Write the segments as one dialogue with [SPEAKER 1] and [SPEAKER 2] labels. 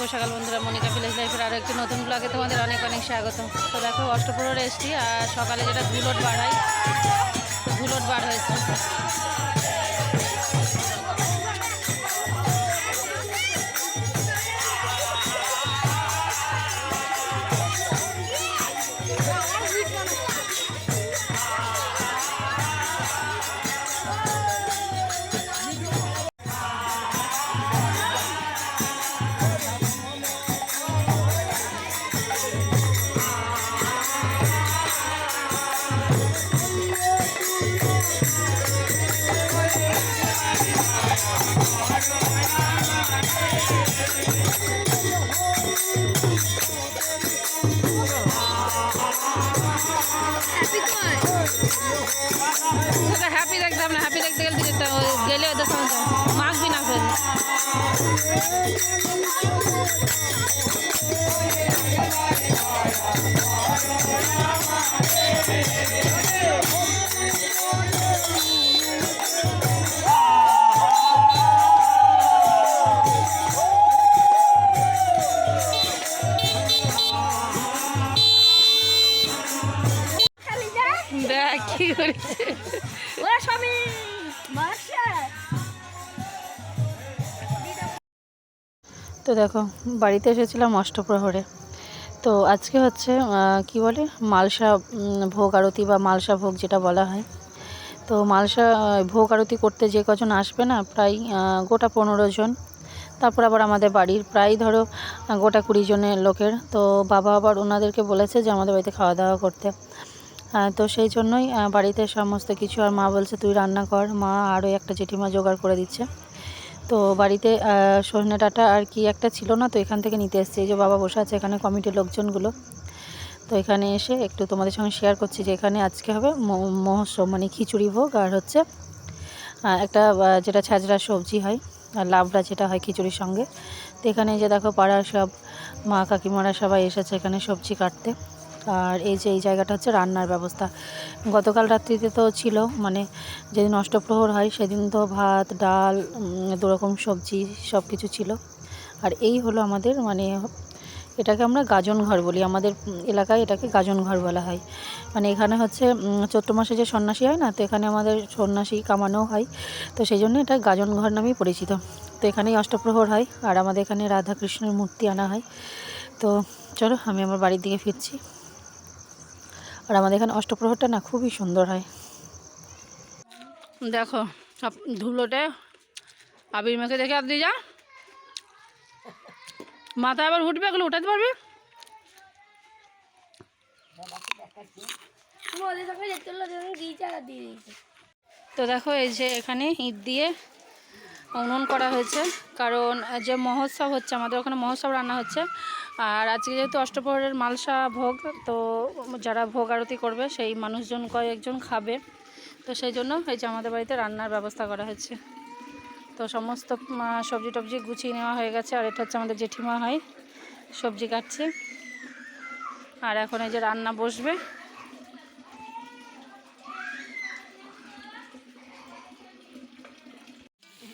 [SPEAKER 1] শুভ সকাল বন্ধুরা, মনিকা ভিলেজ লাইফের আরও একটি নতুন ব্লগে তোমাদের অনেক অনেক স্বাগত। তো দেখো অষ্টপুরের এসছি আর সকালে যেটা ধুলোট বার হয় ধুলোট বার হয়েছে। হ্যাপি দেখতাম না হ্যাপি দেখতে গেলে যেতে গেলে ওদের সঙ্গে মাখবি না ফের তো দেখো, বাড়িতে এসেছিলাম অষ্টপ্রহরে। তো আজকে হচ্ছে কি বলে? মালসা ভোগ আরতি বা মালসা ভোগ যেটা বলা হয়। তো মালসা ভোগ আরতি করতে যে কজন আসবে না, প্রায় গোটা পনেরো জন। তারপর আবার আমাদের বাড়ির প্রায় ধরো গোটা কুড়ি জনের লোকের। তো বাবা আবার ওনাদেরকে বলেছে যে আমাদের বাড়িতে খাওয়া দাওয়া করতে। তো সেই জন্যই বাড়িতে সমস্ত কিছু আর মা বলছে, তুই রান্না কর। মা আরও একটা জেঠিমা জোগাড় করে দিচ্ছে। তো বাড়িতে সজনে ডাটা আর কি একটা ছিল না, তো এখান থেকে নিতে এসেছি। এই যে বাবা বসে আছে এখানে কমিটির লোকজনগুলো। তো এখানে এসে একটু তোমাদের সঙ্গে শেয়ার করছি যে এখানে আজকে হবে মহোৎসব মানে খিচুড়ি ভোগ আর হচ্ছে একটা যেটা ছাজরা সবজি হয়, আর লাবড়া যেটা হয় খিচুড়ির সঙ্গে। তো এখানে যে দেখো পাড়ার সব মা কাকিমারা সবাই এসেছে এখানে সবজি কাটতে। আর এই যে, এই জায়গাটা হচ্ছে রান্নার ব্যবস্থা। গতকাল রাত্রিতে তো ছিল মানে যেদিন অষ্টপ্রহর হয় সেদিন তো ভাত, ডাল দুরকম সবজি সব কিছু ছিল। আর এই হলো আমাদের মানে এটাকে আমরা গাজন ঘর বলি। আমাদের এলাকায় এটাকে গাজন ঘর বলা হয়। মানে এখানে হচ্ছে চৈত্র মাসে যে সন্ন্যাসী হয় না, তো এখানে আমাদের সন্ন্যাসী কামানো হয়। তো সেই জন্য এটা গাজন ঘর নামেই পরিচিত। তো এখানেই অষ্টপ্রহর হয়, আর আমাদের এখানে রাধা কৃষ্ণের মূর্তি আনা হয়। তো চলো, আমি আমার বাড়ির দিকে ফিরছি। আর আমাদের এখানে অষ্টপ্রহরটা না খুবই সুন্দর হয়। দেখো, সব ধুলোটে আবির মেখে দেখে আপনি যা। মাথা আবার উঠবে এগুলো, উঠাতে পারবে? তো দেখো, এই যে এখানে ইট দিয়ে উনুন করা হয়েছে। কারণ যে মহোৎসব হচ্ছে, আমাদের ওখানে মহোৎসব রান্না হচ্ছে। আর আজকে যেহেতু অষ্টপ্রহরের মালসা ভোগ, তো যারা ভোগ আরতি করবে, সেই মানুষজন কয়েকজন খাবে। তো সেই জন্য এই যে আমাদের বাড়িতে রান্নার ব্যবস্থা করা হয়েছে। তো সমস্ত সবজি টবজি গুছিয়ে নেওয়া হয়ে গেছে, আর এটা হচ্ছে আমাদের জেঠিমা হয় সবজি কাটছে। আর এখন এই যে রান্না বসবে।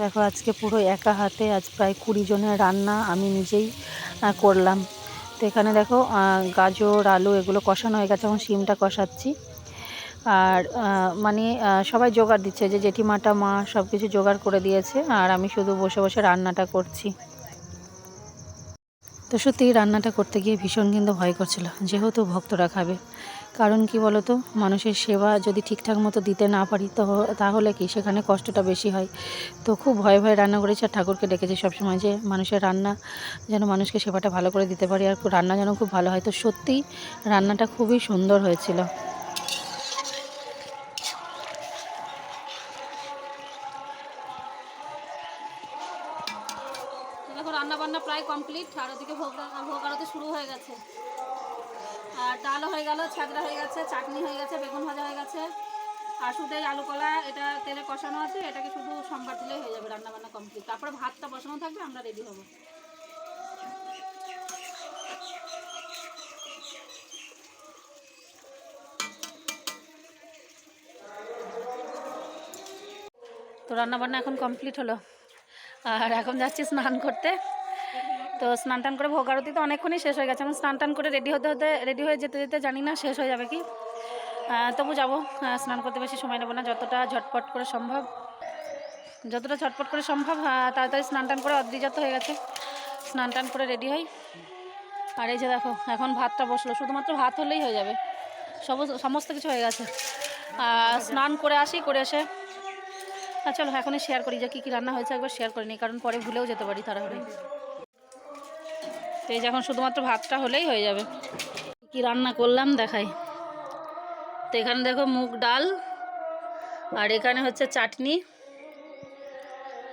[SPEAKER 1] দেখো, আজকে পুরো একা হাতে, আজ প্রায় কুড়ি জনের রান্না, আমি নিজেই করলাম। তো এখানে দেখো গাজর, আলু এগুলো কষানো হয়ে গেছে, এখন শিমটা কষাচ্ছি। আর মানে সবাই জোগাড় দিচ্ছে যে জেঠিমাটা মা সব কিছু জোগাড় করে দিয়েছে, আর আমি শুধু বসে বসে রান্নাটা করছি। তো সত্যি রান্নাটা করতে গিয়ে ভীষণ কিন্তু ভয় করছিল, যেহেতু ভক্তরা খাবে। কারণ কি বলতো, মানুষের সেবা যদি ঠিকঠাক মতো দিতে না পারি, তো তাহলে কি সেখানে কষ্টটা বেশি হয়? তো খুব ভয় ভয়ে রান্না করেছি আর ঠাকুরকে ডেকেছি সবসময় যে মানুষের রান্না যেন মানুষকে সেবাটা ভালো করে দিতে পারি আর রান্না যেন খুব ভালো হয়। তো সত্যিই রান্নাটা খুবই সুন্দর হয়েছিল দেখো রান্না বান্না প্রায় কমপ্লিট। আর ওদিকে ভোগ ভোগ শুরু হয়ে গেছে। আর ডালও হয়ে গেল ছাগড়া হয়ে গেছে, চাটনি হয়ে গেছে, বেগুন ভাজা হয়ে গেছে। আর শুধু এই আলু কলা, এটা তেলে কষানো আছে, এটাকে শুধু সম্বার দিলেই হয়ে যাবে রান্না বান্না কমপ্লিট। তারপরে ভাতটা বসানো থাকবে, আমরা রেডি হব। তো রান্নাবান্না এখন কমপ্লিট হলো। আর এখন যাচ্ছি স্নান করতে। তো স্নান টান করে ভোগ আরতি তো অনেকক্ষণই শেষ হয়ে গেছে। আমি স্নান টান করে রেডি হতে হতে রেডি হয়ে যেতে যেতে জানি না শেষ হয়ে যাবে কি। তবু যাব। স্নান করতে বেশি সময় নেব না। যতটা ঝটপট করে সম্ভব, যতটা ঝটপট করে সম্ভব তাড়াতাড়ি স্নান টান করে অদ্রিজাত হয়ে গেছে। স্নান টান করে রেডি হই। আর এই যে দেখো, এখন ভাতটা বসল। শুধুমাত্র ভাত হলেই হয়ে যাবে। সমস্ত কিছু হয়ে গেছে। স্নান করে আসি, করে এসে। চলো, এখনই শেয়ার করি যে কী কী রান্না হয়েছে। একবার শেয়ার করে নিই, কারণ পরে ভুলেও যেতে পারি তাড়াহুড়ি তো এই যখন শুধুমাত্র ভাতটা হলেই হয়ে যাবে। কি রান্না করলাম দেখাই। তো এখানে দেখো মুগ ডাল, আর এখানে হচ্ছে চাটনি,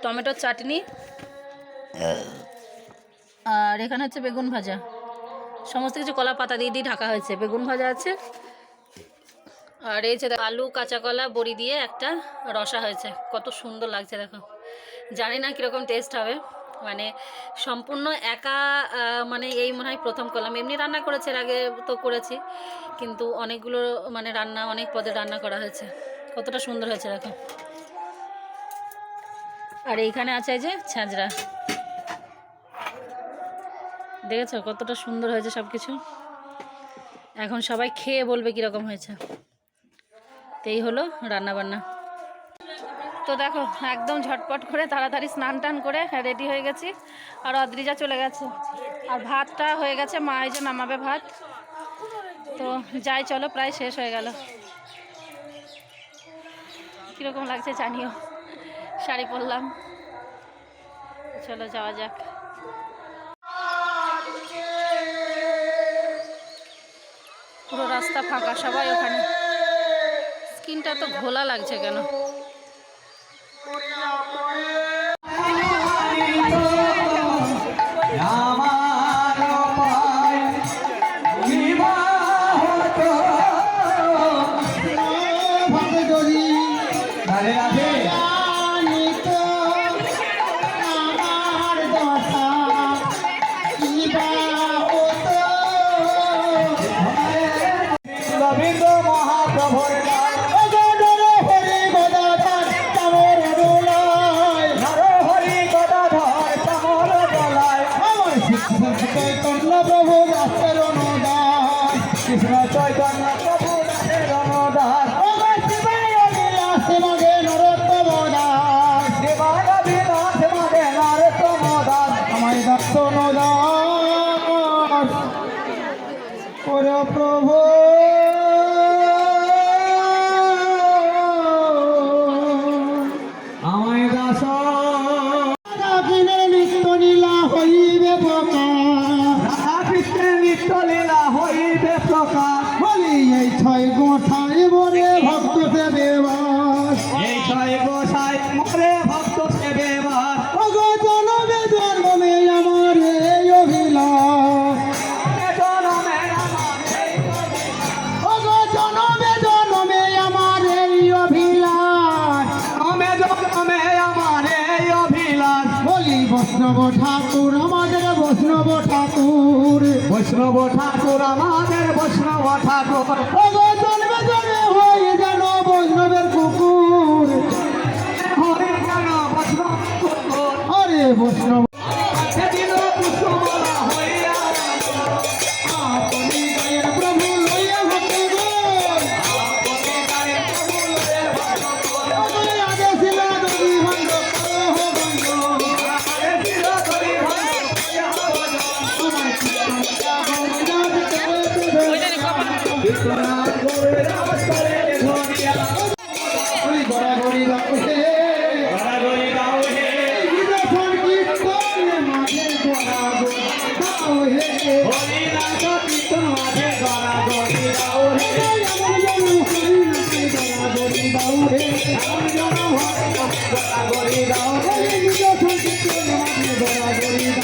[SPEAKER 1] টমেটোর চাটনি, আর এখানে হচ্ছে বেগুন ভাজা। সমস্ত কিছু কলা পাতা দিয়ে দিয়ে ঢাকা হয়েছে। বেগুন ভাজা আছে, আর এই যে আলু কাঁচা কলা বড়ি দিয়ে একটা রসা হয়েছে। কত সুন্দর লাগছে দেখো। জানি না কীরকম টেস্ট হবে। মানে সম্পূর্ণ একা মানে এই মনে হয় প্রথম করলাম। এমনি রান্না করেছে, এর আগে তো করেছি, কিন্তু অনেকগুলো মানে রান্না, অনেক পদে রান্না করা হয়েছে। কতটা সুন্দর হয়েছে, দেখো। আর এইখানে আছে যে ছাঁচড়া। দেখেছ? কতটা সুন্দর হয়েছে সব কিছু এখন সবাই খেয়ে বলবে কীরকম হয়েছে। তো এই হলো রান্না বান্না তো দেখো, একদম ঝটপট করে তাড়াতাড়ি স্নান টান করে রেডি হয়ে গেছি। আর অদ্রিজা চলে গেছে। আর ভাতটা হয়ে গেছে মা, এই যে নামাবে ভাত। তো যাই, চলো, প্রায় শেষ হয়ে গেল। কীরকম লাগছে জানিও। শাড়ি পরলাম। চলো, যাওয়া যাক। পুরো রাস্তা ফাঁকা, সবাই ওখানে। স্কিনটা তো ঘোলা লাগছে কেন?
[SPEAKER 2] আমার
[SPEAKER 3] পর প্রভু বৈষ্ণব ঠাকুর আমাদের বৈষ্ণব ঠাকুর।
[SPEAKER 2] বৈষ্ণব ঠাকুর আমাদের বৈষ্ণব ঠাকুর।
[SPEAKER 3] জন্মে জন্মে হয়ে যেন বৈষ্ণবের কুকুর।
[SPEAKER 2] হরে বৈষ্ণব।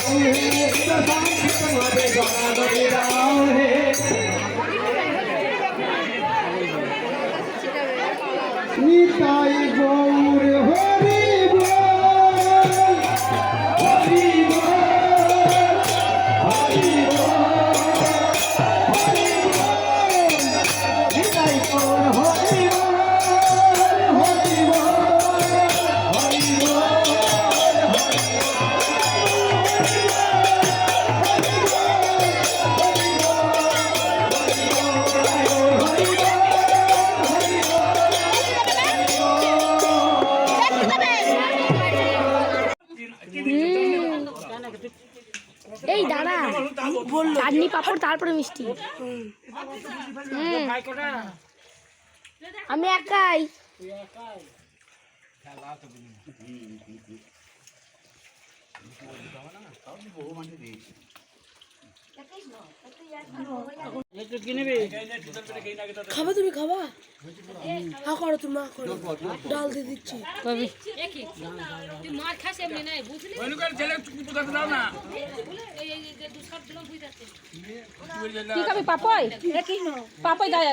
[SPEAKER 2] 是的，是。
[SPEAKER 4] এই দাঁড়া চাটনি পাপড় তারপরে মিষ্টি। আমি একাই
[SPEAKER 5] খাবা তুমি খাবা? হা করো তুমি মা করো। ডাল দিয়ে দিচ্ছি।
[SPEAKER 1] কবি। কি? খাবি পাপই? পাপই গায়ে